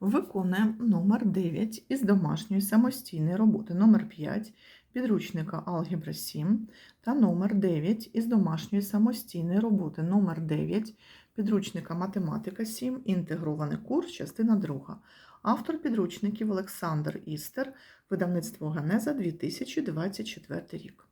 Виконуємо номер 9 із домашньої самостійної роботи номер 5 підручника Алгебра 7 та номер 9 із домашньої самостійної роботи номер 9 підручника Математика 7, інтегрований курс, частина 2. Автор підручників Олександр Істер, видавництво Генеза 2024 рік.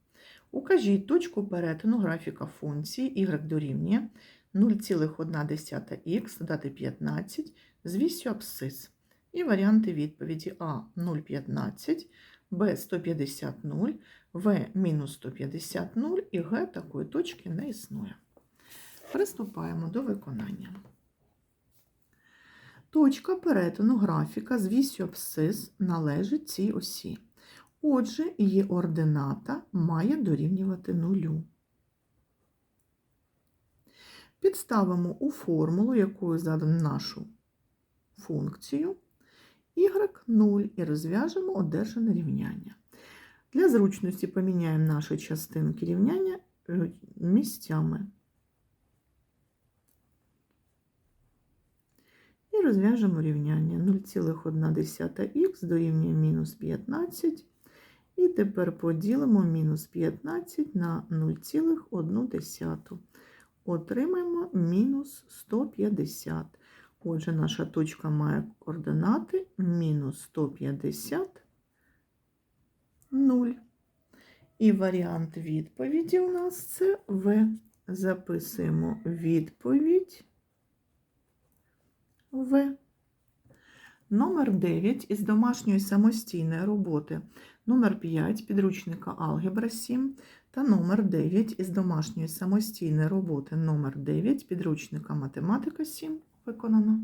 Укажіть точку перетину графіка функції y дорівнює 0,1х додати 15 з вісю абсцис. І варіанти відповіді А 0,15, Б 150 0, В мінус 150 0 і Г такої точки не існує. Приступаємо до виконання. Точка перетину графіка з вісю абсцис належить цій осі. Отже, її ордината має дорівнювати нулю. Підставимо у формулу, якою задано нашу функцію y0 і розв'яжемо одержане рівняння. Для зручності поміняємо наші частинки рівняння е, місцями. І розв'яжемо рівняння 0,1х дорівнює мінус 15. І тепер поділимо мінус 15 на 0,1. Отримаємо мінус 150. Отже, наша точка має координати мінус 150, 0. І варіант відповіді у нас це В. Записуємо відповідь В. Номер 9 із домашньої самостійної роботи. Номер 5 підручника Алгебра 7 та номер 9 із домашньої самостійної роботи номер 9 підручника Математика 7 виконано.